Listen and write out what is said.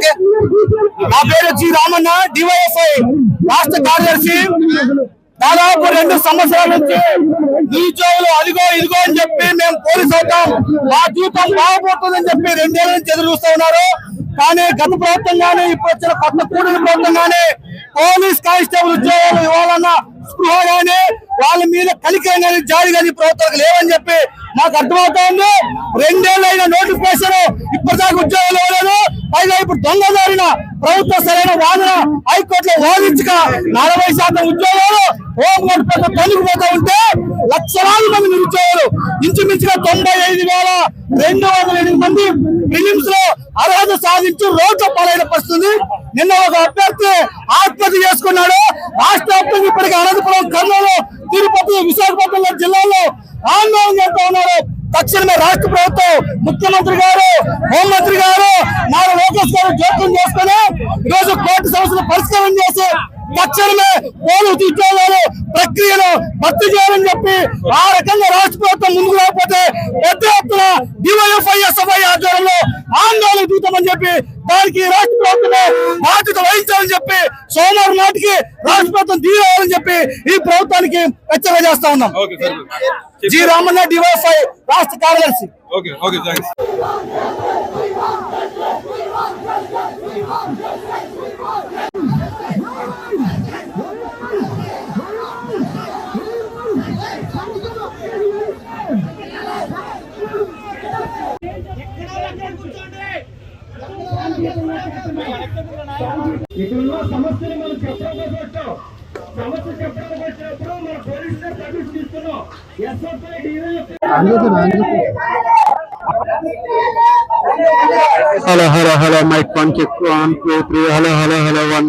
Okay. నా పేరు G Ramanna DYFI రాష్ట్ర కార్యదర్శి. దాదాపు రెండు సంవత్సరాల నుంచి నిరుద్యోగులు అదిగో ఇదిగో అని చెప్పి మేము పోలీస్ అవుతాం. మా జీవితం బాగుపడుతుందని చెప్పి రెండేళ్ళ నుంచి ఎదురు చూస్తూ ఉన్నారు. కానీ గత ప్రభుత్వం కానీ ఇప్పుడు వచ్చిన కొత్త కూడిన ప్రభుత్వం కానీ పోలీస్ కానిస్టేబుల్ ఉద్యోగాలు ఇవ్వాలన్న స్పృహ కానీ వాళ్ళ మీద కలికేం కానీ జారి కానీ ప్రభుత్వాలకు లేవని చెప్పి మాకు అర్థమవుతా ఉంది. రెండేళ్ళు అయిన నోటిఫికేషన్ ఇప్పటిదాకా ఉద్యోగాలు ఇవ్వలేదు. పైగా ఇప్పుడు దొంగదారిన ప్రభుత్వ సరైన వాదన హైకోర్టులో వాదించక నలభై శాతం ఉద్యోగాలు హోంవర్క్ పెద్ద తొలగిపోతా ఉంటే లక్షలాది మంది నిరుద్యోగులు ఇంచుమించుగా తొంభై ఐదు వేల రెండు వందల ఎనిమిది మంది ఫిలిమ్స్లో అర్హత సాధించి రోడ్ల పాలైన పరిస్థితి. నిన్న ఒక అభ్యర్థి ఆత్మహత్య చేసుకున్నాడు. రాష్ట్ర వ్యాప్తంగా ఇప్పటికీ అనంతపురం కర్నూలు తిరుపతి విశాఖపట్నం జిల్లాలో ఆందోళన చేస్తా ఉన్నారు. తక్షణమే రాష్ట్ర ప్రభుత్వం ముఖ్యమంత్రి గారు హోంమంత్రి గారు నారా లోకేష్ గారు జోక్యం చేసుకుని ఈరోజు కోర్టు సమస్యలు పరిష్కారం చేసి తక్షణమే పోలీసు ఉద్యోగాలు ప్రక్రియను భర్తీ చేయాలని చెప్పి ఆ రకంగా రాష్ట్ర ప్రభుత్వం ముందుకు రాకపోతే పెద్ద ఎత్తున డివైఎఫ్ఐఎస్ఎఫ్ఐ ఆధ్వర్యంలో ఆందోళన దిగుతామని చెప్పి దానికి రాష్ట్ర ప్రభుత్వమే బాధ్యత వహించాలని చెప్పి సోమవారం నాటికి రాష్ట్ర ప్రభుత్వం దిగాలని చెప్పి ఈ ప్రభుత్వానికి హెచ్చరిక చేస్తా ఉన్నాం. జి రామన్న డివైఎఫ్ఐ రాష్ట్ర కార్యదర్శి ఓకే ఓకే థ్యాంక్స్ ఇక్కడున్న సమస్యలు మనం చెప్పడానికి వచ్చాం సమస్య చెప్పడానికి వచ్చినప్పుడు మన పోలీసులే సర్వీస్ తీసుకున్నాం SFI DYF Hello, hello, hello. Mic one, check one, two, three. Hello, hello, hello. One,